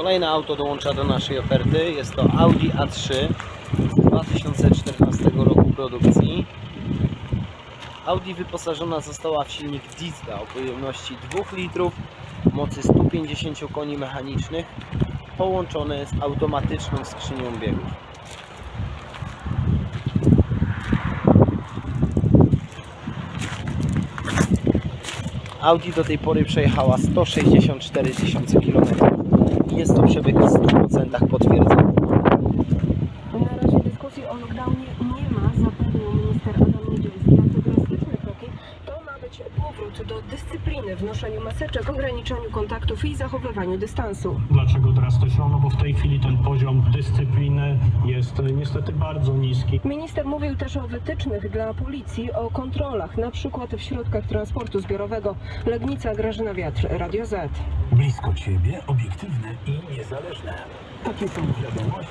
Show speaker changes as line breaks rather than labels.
Kolejne auto dołącza do naszej oferty. Jest to Audi A3 z 2014 roku produkcji. Audi wyposażona została w silnik diesla o pojemności 2 litrów, mocy 150 koni mechanicznych, połączony z automatyczną skrzynią biegów. Audi do tej pory przejechała 164 tysiące Jest to przebieg w 100% potwierdzony.
Do dyscypliny w noszeniu maseczek, ograniczaniu kontaktów i zachowywaniu dystansu.
Dlaczego drastycznie? No bo w tej chwili ten poziom dyscypliny jest e, niestety bardzo niski.
Minister mówił też o wytycznych dla policji, o kontrolach, na przykład w środkach transportu zbiorowego. Legnica Grażyna Wiatr, Radio Z.
Blisko ciebie, obiektywne i niezależne. Takie są wiadomości.